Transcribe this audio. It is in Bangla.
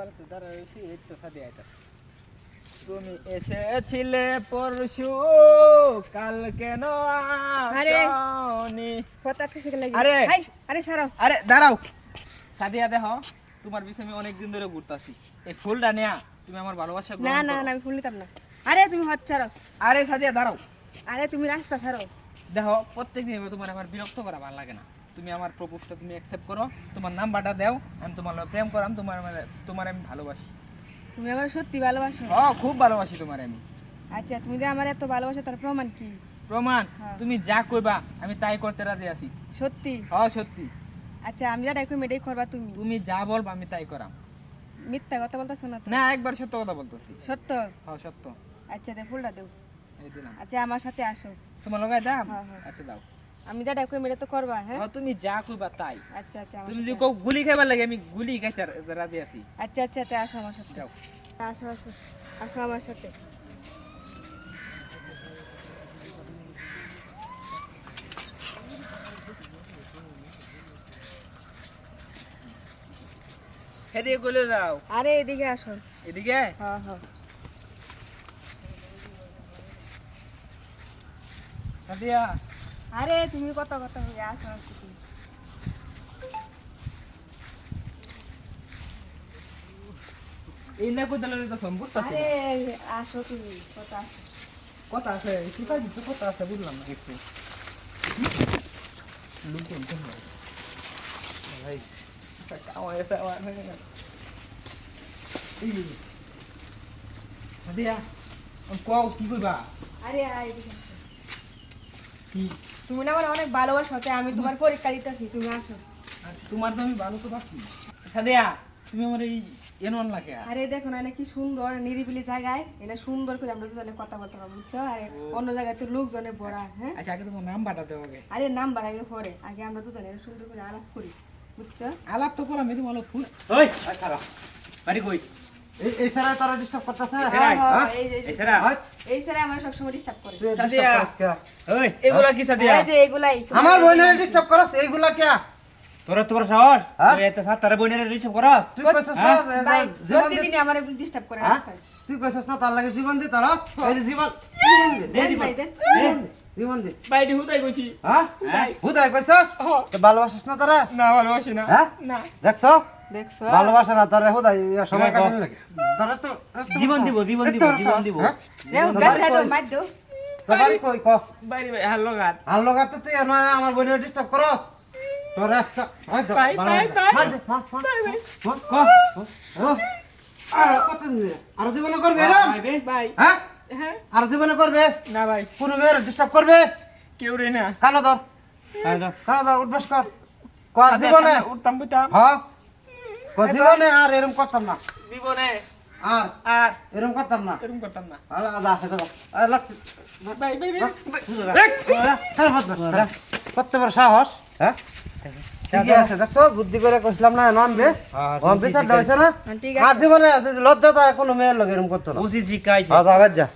বাড়িতে দাঁড়ায় এই তো সাদি আইতাছে। তুমি এসেছিলে পরশু কাল কেন আরে। আসনি? কথা আরে। আরে সারাও আরে দাঁড়াও। সাদিয়া দেখো তোমার বিষয়ে আমি অনেক দিন ধরে ঘুরতাছি। এই ফুলটা নেয়া তুমি আমার ভালোবাসা না না না আমি ফুল নিতাম না। আরে তুমি হট ছাড়ো। আরে সাদিয়া দাঁড়াও। আরে তুমি রাস্তা ছাড়ো। দেখো প্রত্যেকদিন তোমার আমার বিরক্ত করা ভালো লাগে না। তুমি আমার প্রপোজটা তুমি অ্যাকসেপ্ট করো তোমার নাম্বারটা দাও আমি তোমার প্রেম করাম তোমার মানে তোমার আমি ভালোবাসি। তুমি আমার সত্যি ভালোবাসো? ও খুব ভালোবাসি তোমার আমি। আচ্ছা তুমি যে আমার এত ভালোবাসো তার প্রমাণ কি? প্রমাণ? হ্যাঁ। তুমি যা কইবা আমি তাই করতে রাজি আছি। সত্যি? হ সত্যি। আচ্ছা আমি যেটা কই এটাই করবা তুমি? তুমি যা বলবা আমি তাই করাম। মিথ্যা কথা বলতেছো না না একবার সত্য কথা বলতেছি। সত্য? হ সত্য। আচ্ছা দে ফুলটা দেও এই দিলাম। আচ্ছা আমার সাথে আসো। তোমার লগাই দাম হ্যাঁ, হ্যাঁ। আচ্ছা দাও। আমি যেটা কই এটা তো করবা হ্যাঁ? তুমি যা কইবা তাই। আচ্ছা আচ্ছা তুমি যদি গুলি খাইবার লাগে আমি গুলি খাইতে রাজি আছি। আচ্ছা আচ্ছা তে আসো আমার সাথে। যাও। আসো আসো আসো আমার সাথে। হেদিকে গলে যাও। আরে এদিকে আসো। এদিকে? হ্যাঁ হ্যাঁ। সাদিয়া আরে তুমি কত কথা হয়ে আসো। এই না কইতে তো সম্ভব আরে আসো তুমি কত আসো। কথা আছে শিখাই দিতে কথা আছে বুঝলাম না একটু। লুকুন ভাই কাওয়া এটা আমার এই সাদিয়া কোয়াও কি কইবা? আরে এদিকে কি? তুমি না আমার অনেক ভালোবাসো তাই আমি তোমার পরীক্ষা দিতেছি তুমি আসো। তোমার তো আমি ভালো তো বাসি সাদিয়া তুমি আমার এই এনন লাগে আরে। দেখো না কি সুন্দর নিরিবিলি জায়গায়। এটা সুন্দর করে আমরা দুজনে কথা বলতে পারব বুঝছ? আরে অন্য জায়গায় তো লোকজনে ভরা হ্যাঁ? আচ্ছা আগে তোমার নাম বাটাতে হবে আরে নাম্বার আগে পরে আগে আমরা দুজনে সুন্দর করে আলাপ করি বুঝছ? আলাপ তো করাম এই তোমার ফুল। ওই খারাপ। বাড়ি কই? এই ছাড়া তারা ডিস্টার্ব করতেছে? এই আমার সবসময় ডিস্টার্ব করে। এগুলা কি সাদিয়া? এই যে এগুলাই। আমার বোনের ডিস্টার্ব করস এইগুলা কে? তোরা তোমার শহর? হ্যাঁ? এত সাত তারা বোনের তুই কইছস না হ্যাঁ? আমার ডিস্টার্ব করে হ্যাঁ? তুই কইছস না তার লাগে জীবন দি তার এই যে জীবন জীবন দে ভাই, জীবন দি, জীবন দি। বাইরে হুদাই কইছি। হ্যাঁ? হ্যাঁ। হুদাই কইছস? তো ভালোবাসিস না তারা? না ভালোবাসি না। হ্যাঁ? না। দেখছ দেখছ ভালোবাসে না তারা হুদাই সময় হ্যাঁ, কাটানো লাগে। তারা তো জীবন দিব জীবন দিব জীবন দিব। হ্যাঁ? দেও তোর গাছ বাড়ি মার দাও তোর কই ক? বাইরে ভাই হাল্লো গাত আর লগা তো তুই না আমার বোনের ডিস্টার্ব করস তোর একটা ওই তো, বাই, বাই, বাই। মার দে, মার, বাই। মার, মার, মার। আর কত দিন আর জীবনে করবে এরম ভাই ভাই হ্যাঁ? হ্যাঁ? আর জীবনে করবে? না ভাই কোনো মেয়ের ডিস্টার্ব করবে? কেউ রে না। কানো ধর। কানো ধর উঠবাস কর। কর জীবনে। উঠতাম বুঝতাম হ্যাঁ কর জীবনে আর এরম করতাম না। জীবনে আর আর এরম করতাম না। এরকম করতাম না। আলাদা আছে দাদা আর লাগতে ভাই ভাই ভাই কত বড় সাহস হ্যাঁ? ঠিকই আছে দেখছ? বুদ্ধি করে না নন বে ও হইছে না? হ্যাঁ, ঠিক আর জীবনে লজ্জা তো কোনো মেয়ের লগে এরকম করতো না। বুঝি শিখাইছে। হ্যাঁ যা।